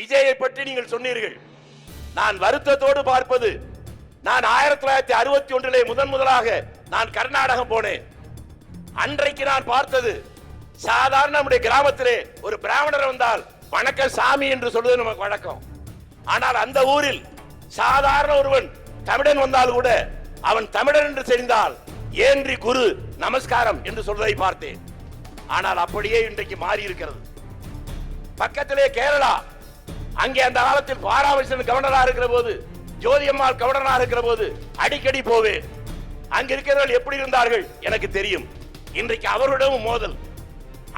விஜயை பற்றி நீங்கள் சொன்னீர்கள். நான் வருத்தத்தோடு பார்ப்பது நான் ஆயிரத்தி தொள்ளாயிரத்தி அறுபத்தி ஒன்றிலே முதன் முதலாக நான் கர்நாடகம் போனேன். அன்றைக்கு நான் பார்த்தது சாதாரண நம்முடைய கிராமத்திலே ஒரு பிராமணர் வந்தால் வணக்கம் சாமி என்று சொல்வது நமக்கு வழக்கம். ஆனால் அந்த ஊரில் சாதாரண ஒருவன் தமிழன் வந்தால் கூட அவன் தமிழன் என்று தெரிந்தால் ஏன்றி குரு நமஸ்காரம் என்று சொல்வதை பார்த்தேன். ஆனால் அப்படியே இன்றைக்கு மாறி இருக்கிறது பக்கத்திலே கேரளா அங்கே அந்த காலத்தில் பாராமரிசன் கவர்னரா இருக்கிற போது ஜோதியம்மாள் கவர்னரா இருக்கிற போது அடிக்கடி போவேன். அங்க இருக்கிறவர்கள் எப்படி இருந்தார்கள் எனக்கு தெரியும். இன்றைக்கு அவர்களிடமும் மோதல்.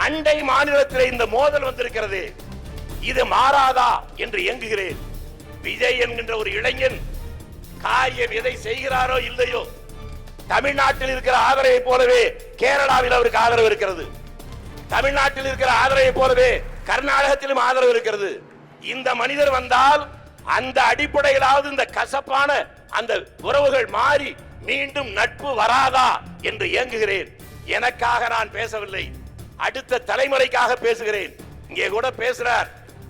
அண்டை மாநிலத்தில் இந்த மோதல் வந்திருக்கிறது. இது மாறாதா என்று இயங்குகிறேன். விஜய் என்கின்ற ஒரு இளைஞன் காரியம் எதை செய்கிறாரோ இல்லையோ தமிழ்நாட்டில் இருக்கிற ஆதரவை போலவே கேரளாவில் அவருக்கு ஆதரவு இருக்கிறது. தமிழ்நாட்டில் இருக்கிற ஆதரவை போலவே கர்நாடகத்திலும் ஆதரவு இருக்கிறது. இந்த மனிதர் வந்தால் அந்த அடிப்படையிலாவது இந்த கசப்பான அந்த உறவுகள் மாறி மீண்டும் நட்பு வராதா என்று இயங்குகிறேன் எனக்காக நான் பேசவில்லை. அடுத்த தலைமுறைக்காக பேசுகிறேன். இங்கே கூட பேசுறார்.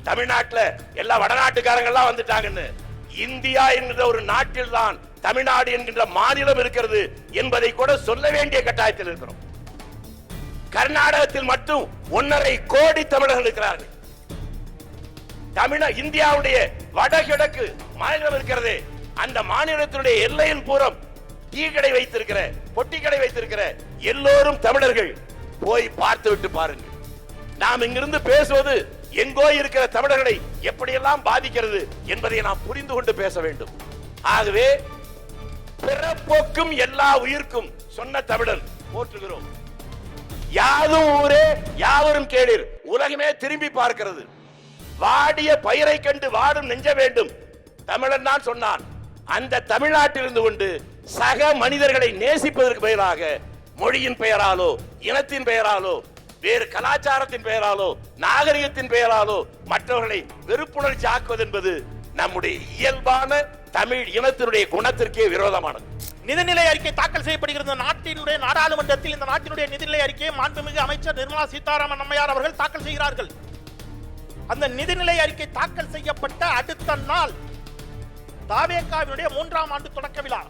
தமிழ்நாட்டுல எல்லா வடநாட்டுக்காரங்கள்லாம் வந்துட்டாங்கன்னு. இந்தியா என்கின்ற ஒரு நாட்டில் தான் தமிழ்நாடு என்கின்ற மாநிலம் இருக்கிறது என்பதை கூட சொல்ல வேண்டிய கட்டாயத்தில் இருக்கிறோம். கர்நாடகத்தில் மட்டும் ஒன்னரை கோடி தமிழர்கள் இருக்கிறார்கள். தமிழ இந்தியாவுடைய வடகிழக்கு மாநிலம் இருக்கிறது. அந்த மாநிலத்தினுடைய எல்லையின் பூரம் டீ கடை வைத்திருக்கிற பொட்டி கடை வைத்திருக்கிற எல்லோரும் தமிழர்கள். போய் பார்த்து விட்டு பாருங்கள். நாம் இங்கிருந்து பேசுவது எங்கோ இருக்கிற தமிழர்களை எப்படியெல்லாம் பாதிக்கிறது என்பதை நாம் புரிந்து கொண்டு பேச வேண்டும். ஆகவே பிறப்போக்கும் எல்லா உயிர்க்கும் சொன்ன தமிழன் போற்றுகிறோம். யாதும் ஊரே யாவரும் கேளீர். உலகமே திரும்பி பார்க்கிறது. வாடிய பயிரை கண்டு வாடும் நெஞ்ச வேண்டும். தமிழன் தான் சொன்னான். அந்த தமிழ்நாட்டில் இருந்து கொண்டு சக மனிதர்களை நேசிப்பதற்கு பதிலாக மொழியின் பெயராலோ இனத்தின் பெயராலோ வேறு கலாச்சாரத்தின் பெயராலோ நாகரிகத்தின் பெயராலோ மற்றவர்களை வெறுப்புணர்ச்சி ஆக்குவது என்பது நம்முடைய இயல்பான தமிழ் இனத்தினுடைய குணத்திற்கே விரோதமானது. நிதிநிலை அறிக்கை தாக்கல் செய்யப்படுகிறது. நாட்டினுடைய நாடாளுமன்றத்தில் இந்த நாட்டினுடைய நிதிநிலை அறிக்கையை மாண்புமிகு அமைச்சர் நிர்மலா சீதாராமன் அம்மையார் அவர்கள் தாக்கல் செய்கிறார்கள். அந்த நிதிநிலை அறிக்கை தாக்கல் செய்யப்பட்ட அடுத்த நாள் தாவேகாவினுடைய மூன்றாம் ஆண்டு தொடக்க விழா.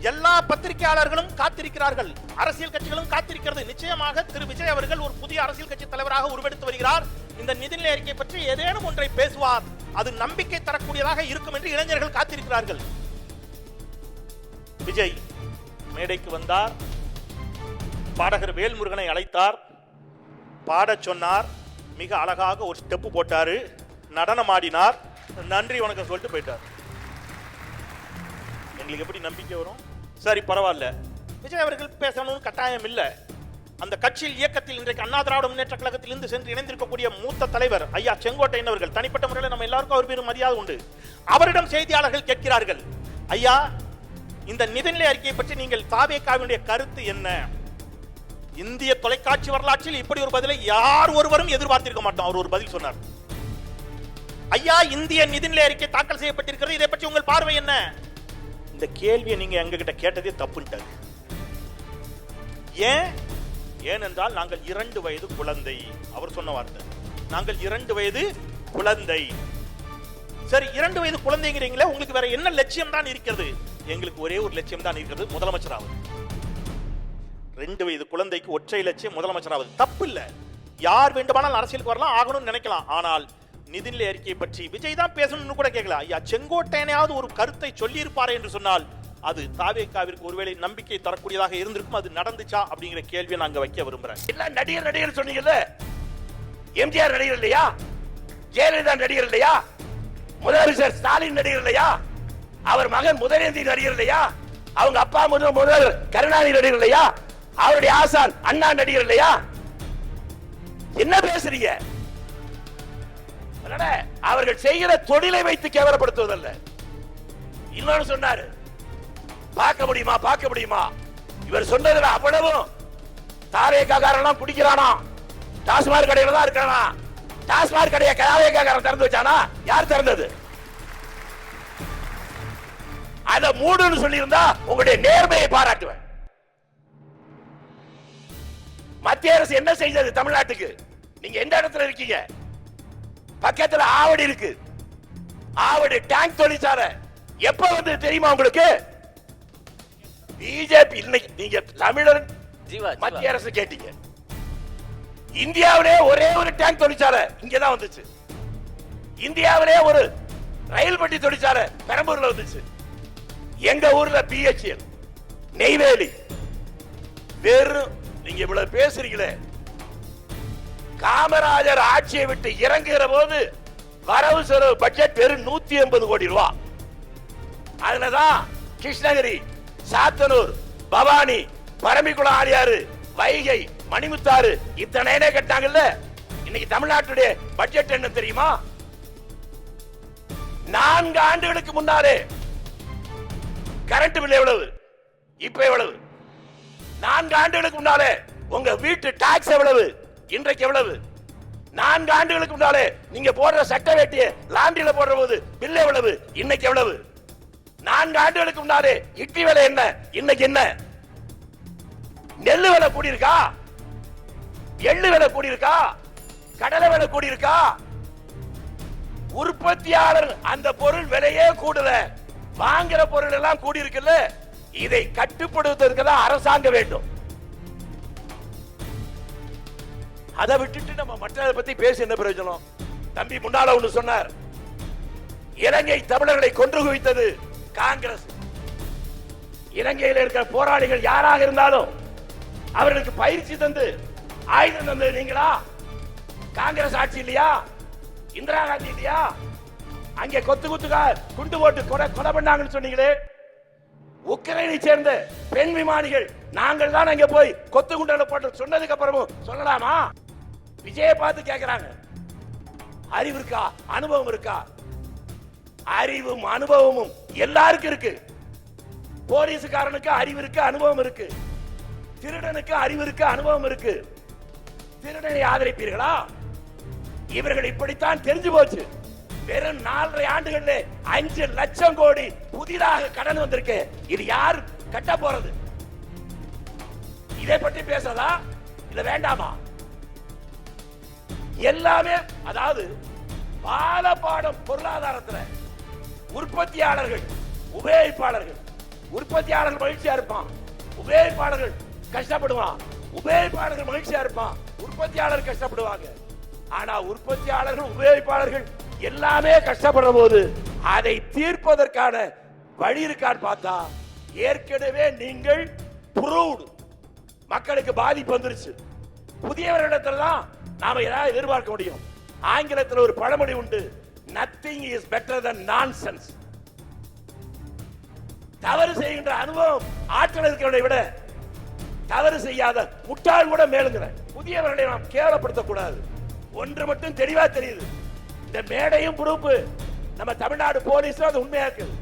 எல்லா பத்திரிகையாளர்களும் காத்திருக்கிறார்கள். அரசியல் கட்சிகளும் காத்திருக்கிறது. நிச்சயமாக திரு விஜய் அவர்கள் ஒரு புதிய அரசியல் கட்சி தலைவராக உருவெடுத்து வருகிறார். இந்த நிதிநிலை அறிக்கை பற்றி ஏதேனும் ஒன்றை பேசுவார். அது நம்பிக்கை தரக்கூடியதாக இருக்கும் என்று இளைஞர்கள் காத்திருக்கிறார்கள். விஜய் மேடைக்கு வந்தார். பாடகர் வேல்முருகனை அழைத்தார். பாடச் சொன்னார். மிக அழகாக ஒரு ஸ்டெப்பு போட்டார். நடனம் ஆடினார் நன்றி வணக்கம் சொல்லிட்டு போயிட்டார். எங்களுக்கு எப்படி நம்பிக்கை வரும்? சரி பரவாயில்ல. விஜய் அவர்கள் பேசணும்னு கட்டாயம் இல்லை. அந்த கட்சியில் இயக்கத்தில் இன்றைக்கு அண்ணா திராவிட முன்னேற்ற கழகத்திலிருந்து சென்று இணைந்திருக்கக்கூடிய மூத்த தலைவர் ஐயா செங்கோட்டையன் அவர்கள் தனிப்பட்ட முறையில் நம்ம எல்லாருக்கும் அவர் பேரும் மரியாதை உண்டு. அவரிடம் செய்தியாளர்கள் கேட்கிறார்கள். ஐயா இந்த நிதிநிலை அறிக்கையை பற்றி நீங்கள் தாவேக்காவினுடைய கருத்து என்ன? இந்திய தொலைக்காட்சி வரலாற்றில் இப்படி ஒரு பதிலை யார் ஒருவரும் எதிர்பார்த்திருக்க மாட்டோம். அவர் ஒரு பதில் சொன்னார். ஐயா இந்திய நிதிநிலை அறிக்கை தாக்கல் செய்யப்பட்டிருக்கிறது. இதை பற்றி உங்கள் பார்வை என்ன? இந்த கேள்வியை நீங்க எங்க கிட்ட கேட்டதே தப்புன்ட்டாரு. ஏன்? ஏனென்றால் நாங்கள் இரண்டு வயது குழந்தை. அவர் சொன்ன வார்த்தை. நாங்கள் இரண்டு வயது குழந்தை. சரி இரண்டு வயது குழந்தைங்கிறீங்களே உங்களுக்கு வேற என்ன லட்சியம் தான் இருக்கிறது? எங்களுக்கு ஒரே ஒரு லட்சியம் தான் இருக்கிறது முதலமைச்சர் ஆகும் ரெண்டு வயது குழந்தைக்கு ஒற்றை லட்சியம் முதலமைச்சர் ஆவது. தப்பு இல்லை யார் வேண்டுமானாலும் அரசியலுக்கு வரலாம் ஆகணும்னு நினைக்கலாம். ஆனால் நிதிநிலை அறிக்கையை பற்றி விஜய் தான் பேசணும்னு கூட கேட்கல ஐயா செங்கோட்டையனையாவது ஒரு கருத்தை சொல்லிருப்பாரே என்று சொன்னால் அது தாவேக்காவிற்கு ஒருவேளை நம்பிக்கை தரக்கூடியதாக இருந்திருக்கும் அது நடந்துச்சா அப்படிங்கிற கேள்வியை நாங்க வைக்க விரும்புறேன். என்ன நடிகர் நடிகர் சொன்னீங்கல்ல? எம்ஜிஆர் நடிகர் இல்லையா? ஜெயலலிதா நடிகர் இல்லையா? முதலமைச்சர் ஸ்டாலின் நடிகர் இல்லையா? அவர் மகன் முதலேந்தி நடிகர் இல்லையா? அவங்க அப்பா முதல் முதல் கருணாநிதி நடிகர் இல்லையா? அவருடைய ஆசான் அண்ணா நடிகர் இல்லையா? என்ன பேசுறீங்க? அவர்கள் செய்கிற தொழிலை வைத்து கேவலப்படுத்துவதல்ல. இன்னொன்னு சொன்னாரு. பார்க்க முடியுமா பார்க்க முடியுமா? இவர் சொன்னதுல அவ்வளவும். தாரேக்காரன் குடிக்கிறானா? டாஸ்மாக் கடையில தான் இருக்கானா டாஸ்மாக் கடையை தாரேக்காரன் திறந்து வச்சானா? யார் திறந்தது? அதை மூடுன்னு சொல்லியிருந்தா உங்களுடைய நேர்மையை பாராட்டுவேன். மத்திய அரசு என்ன செய்தது தமிழ்நாட்டுக்கு? நீங்க எந்த இடத்துல இருக்கீங்க? பக்கத்துல ஆவடி இருக்கு. ஆவடி டேங்க் தொழிற்சாலை. எப்ப வந்து தெரியுமா உங்களுக்கு? பிஜேபி இன்னைக்கு நீங்க தமிழர் மத்திய அரசு கேட்டீங்க. இந்தியாவிலே ஒரே ஒரு டேங்க் தொழிற்சாலை இங்கதான் வந்துச்சு. இந்தியாவிலே ஒரு ரயில் பெட்டி தொழிற்சாலை பெரம்பூர்ல வந்துச்சு. எங்க ஊர்ல பிஹெச்எல் நெய்வேலி வெறும் நீங்க இவ்வளவு பேசுறீங்களே. காமராஜர் ஆட்சியை விட்டு இறங்குகிற போது வரவு செலவு பட்ஜெட் வெறும் நூத்தி எண்பது கோடி ரூபாய் அதுலதான் கிருஷ்ணகிரி சாத்தனூர் பவானி பரமிக்குளம் ஆரியாறு வைகை மணிமுத்தாறு இத்தனை கட்டாங்கல்ல இன்னைக்கு தமிழ்நாட்டுடைய பட்ஜெட் என்ன தெரியுமா? நான்கு ஆண்டுகளுக்கு முன்னாலே கரண்ட் பில் எவ்வளவு? இப்ப எவ்வளவு? நான்கு ஆண்டுகளுக்கு முன்னாலே உங்க வீட்டு டாக்ஸ் எவ்வளவு? இன்றைக்கு எவ்வளவு? நான்கு ஆண்டுகளுக்கு முன்னாலே நீங்க போடுற சட்ட வேட்டிய லாண்டியில போடுற போது பில் எவ்வளவு? இன்னைக்கு எவ்வளவு? நான்கு ஆண்டுகளுக்கு முன்னாலே இட்லி விலை என்ன? இன்னைக்கு என்ன? நெல்லு விலை கூடியிருக்கா? எள்ளு விலை கூடியிருக்கா? கடலை விலை கூடியிருக்கா? உற்பத்தியாளர் அந்த பொருள் விலையே கூடல. வாங்குற பொருள் எல்லாம் கூடியிருக்குல்ல. இருக்குல்ல இதை கட்டுப்படுத்துவதற்கு தான் அரசாங்கம் வேண்டும். அதை விட்டுட்டு நம்ம மற்றதை பத்தி பேசி என்ன பிரயோஜனம்? தம்பி முன்னால ஒண்ணு சொன்னார். இலங்கை தமிழர்களை கொன்று குவித்தது காங்கிரஸ். இலங்கையில் இருக்கிற போராளிகள் யாராக இருந்தாலும் அவர்களுக்கு பயிற்சி தந்து ஆயுதம் தந்தது நீங்களா? காங்கிரஸ் ஆட்சி இல்லையா? இந்திரா காந்தி இல்லையா? அங்கே கொத்து குத்துக்கா குண்டு போட்டு கொலை கொலை பண்ணாங்கன்னு சொன்னீங்களே. உக்ரைனை சேர்ந்த பெண் விமானிகள் நாங்கள் தான் அங்க போய் கொத்து குண்டல போட்டு சொன்னதுக்கு அப்புறமும் சொல்லலாமா? விஜயை பார்த்து கேக்குறாங்க. அறிவு இருக்கா? அனுபவம் இருக்கா? அறிவும் அனுபவமும் எல்லாருக்கும் இருக்கு. போலீஸுக்காரனுக்கு அறிவு இருக்கு அனுபவம் இருக்கு. திருடனுக்கு அறிவு இருக்கு அனுபவம் இருக்கு. திருடனை ஆதரிப்பீர்களா? இவர்கள் இப்படித்தான் தெரிஞ்சு போச்சு. வெறும் நாலரை ஆண்டுகள்ல அஞ்சு லட்சம் கோடி புதிதாக கடன் வந்திருக்கு. இது யார் கட்ட போறது? இதை பற்றி பேசதா இல்ல வேண்டாமா? எல்லாமே அதாவது பாலபாடம் பொருளாதாரத்துல உற்பத்தியாளர்கள் உபயோகிப்பாளர்கள் உற்பத்தியாளர்கள் மகிழ்ச்சியா இருப்பான். உபயோகிப்பாளர்கள் கஷ்டப்படுவான். உபயோகிப்பாளர்கள் மகிழ்ச்சியா இருப்பான். உற்பத்தியாளர் கஷ்டப்படுவாங்க. ஆனா உற்பத்தியாளர்கள் உபயோகிப்பாளர்கள் எல்லாமே கஷ்டப்படுற போது அதை தீர்ப்பதற்கான வழி இருக்கான்னு பார்த்தா ஏற்கனவே நீங்கள் ப்ரூவ்டு மக்களுக்கு பாதிப்பு வந்துருச்சு. புதியவர்களிடத்துல தான் நாம ஏதாவது எதிர்பார்க்க முடியும். ஆங்கிலத்தில் ஒரு பழமொழி உண்டு nothing is better than nonsense தவறு செய்கின்ற அனுபவம் ஆற்றல் இருக்கிறதை விட தவறு செய்யாத முட்டாள் கூட மேலுங்கிற. புதியவர்களை நாம் கேவலப்படுத்தக்கூடாது. ஒன்று மட்டும் தெளிவா தெரியுது. இந்த மேடையும் பொறுப்பு நம்ம தமிழ்நாடு போலீஸும் அது உண்மையா இருக்குது.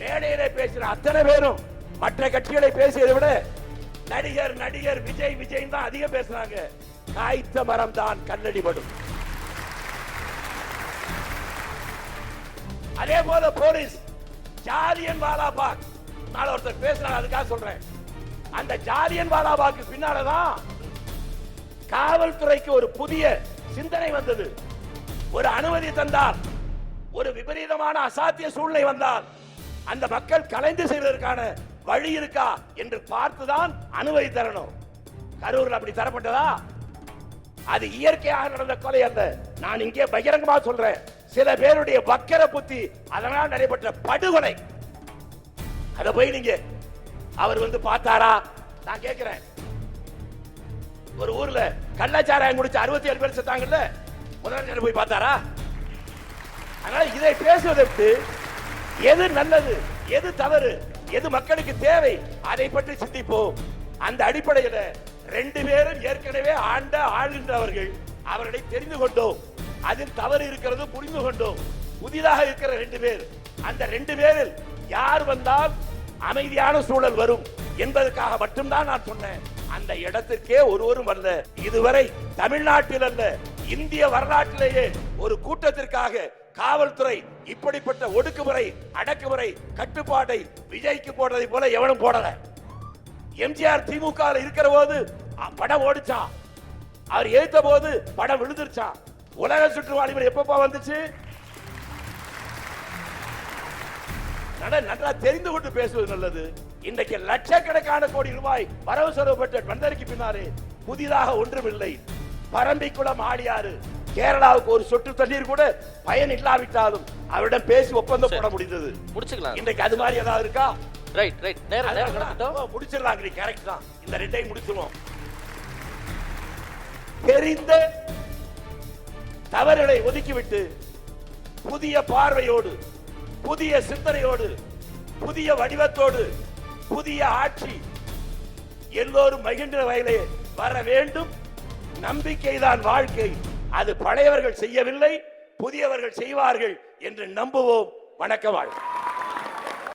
மேடையில பேசுற அத்தனை பேரும் மற்ற கட்சிகளை பேசியதை விட நடிகர் நடிகர் விஜய் விஜய் தான் அதிகம் பேசுறாங்க. காய்த்த மரம் தான் கண்ணடிபடும். அதே போல போலீஸ் ஜாலியன் வாலாபாக் நான் ஒருத்தர் பேசுறாங்க அதுக்காக சொல்றேன். அந்த ஜாலியன் வாலாபாக்கு பின்னாலதான் காவல்துறைக்கு ஒரு புதிய சிந்தனை வந்தது. ஒரு அனுமதி தந்தால் ஒரு விபரீதமான அசாத்திய சூழ்நிலை வந்தால் அந்த மக்கள் கலைந்து செய்வதற்கான வழி இருக்கா என்று பார்த்துதான் அனுமதி தரணும். கரூரில் அப்படி தரப்பட்டதா? அது இயற்கையாக நடந்த கொலை அல்ல. நான் இங்கே பகிரங்கமா சொல்றேன். சில பேருடைய வக்கர புத்தி அதனால் நடைபெற்ற படுகொலை. அதை போய் நீங்க அவர் வந்து பார்த்தாரா? நான் கேட்கிறேன். ஒரு ஊர்ல கள்ளச்சாராயம் குடிச்சு அறுபத்தி ஏழு பேர் செத்தாங்கல்ல? முதலமைச்சர் போய் பார்த்தாரா? அதனால இதை பேசுவதற்கு எது நல்லது? எது தவறு? எது மக்களுக்கு தேவை? அதை பற்றி சிந்திப்போம். அந்த அடிப்படையில் ரெண்டு பேரும் ஏற்கனவே ஆண்ட ஆளுகின்றவர்கள் அவர்களை தெரிந்து கொண்டோம். அதில் தவறு இருக்கிறது புரிந்து கொண்டோம். புதிதாக இருக்கிற ரெண்டு பேர். அந்த ரெண்டு பேரில் யார் வந்தால் அமைதியான சூழல் வரும் என்பதற்காக மட்டும்தான் நான் சொன்னேன். அந்த இடத்திற்கே ஒருவரும் வரல. இதுவரை தமிழ்நாட்டில் அல்ல இந்திய வரலாற்றிலேயே ஒரு கூட்டத்திற்காக காவல்துறை இப்படிப்பட்ட ஒடுக்குமுறை அடக்குமுறை கட்டுப்பாட்டை விஜய்க்கு போடுறதை போல எவனும் போடல. எம்ஜிஆர் திமுக இருக்கிற போது படம் ஓடிச்சான் அவர் எழுத்த போது படம் விழுந்துருச்சான் உலக சுற்று எப்பப்பா வந்துச்சு? நல்லா தெரிந்து கொண்டு பேசுவது நல்லது. இன்றைக்கு லட்சக்கணக்கான கோடி ரூபாய் வரவு செலவு பெற்ற வந்தருக்கு பின்னாலே புதிதாக ஒன்றுமில்லை. பரம்பிக்குளம் ஆழியாறு கேரளாவுக்கு ஒரு சொட்டு தண்ணீர் கூட பயன் இல்லாவிட்டாலும் அவரிடம் பேசி ஒப்பந்தம் போட முடிந்தது. முடிச்சுக்கலாம். இன்றைக்கு அது மாதிரி ஏதாவது இருக்கா? ரைட் ரைட் நேரம் நேரம் கடந்துட்டோம் முடிச்சிடலாம் நீ. கரெக்ட் தான். இந்த ரெண்டையும் முடிச்சிருவோம் தெரிந்த தவறுகளை ஒதுக்கிவிட்டு புதிய பார்வையோடு புதிய சிந்தனையோடு புதிய வடிவத்தோடு புதிய ஆட்சி எல்லோரும் மகிழ்ந்த வகையிலே வர வேண்டும். நம்பிக்கைதான் வாழ்க்கை. அது பழையவர்கள் செய்யவில்லை புதியவர்கள் செய்வார்கள் என்று நம்புவோம். வணக்கம் வாழ்க்கை